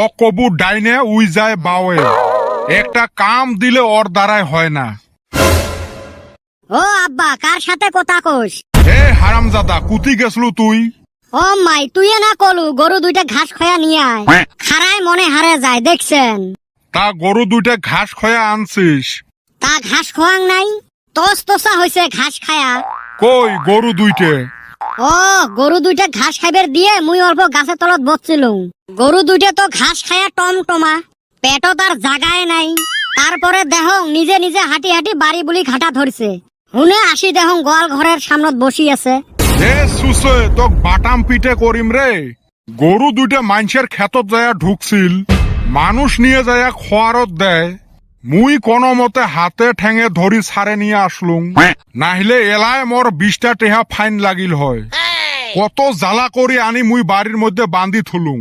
ও কবু ডাইনে উই যায় বাওয়ে। একটা কাম দিলে ওর দ্বারাই হয় না। ও আব্বা কার সাথে কথা কোস? হে হারামজাদা কুতি গেছলু তুই? ও মাই তুই না কলু গরু দুইটা ঘাস খয়া নিয়ে আয়। খারায় মনে হারে যায় দেখছেন? তা গরু দুইটা ঘাস খয়া আনছিস? তা ঘাস খোয়াং নাই? তোস তোসা হয়েছে ঘাস খায়া। কই গরু দুইটে? ও, গরু দুইটা ঘাস খাইবার দিয়ে মুই অল্প গাছের তলত বসছিলুম গরু দুইটা তো ঘাস খায়া টম টমা পেটও তার জাগায় নাই। তারপরে দেহ নিজে নিজে হাঁটি হাঁটি বাড়ি বুলি ঘাটা ধরছে হুনে আসি দেহ গোয়াল ঘরের সামনত বসি আছে। হে সুসে, তোক বাটাম পিঠে করিম রে গরু দুইটা মানুষের ক্ষেতত যায়া ঢুকছিল। মানুষ নিয়ে যায়া খোয়ারত দেয়। মুই কোন মতে হাতে ঠেঙে ধরি ছাড়ে নিয়ে আসলুম নাহিলে এলায় মোর বিশটা টেহা ফাইন লাগিল হয়। কত জ্বালা করি আনি মুই বাড়ির মধ্যে বান্ধি থুলুম।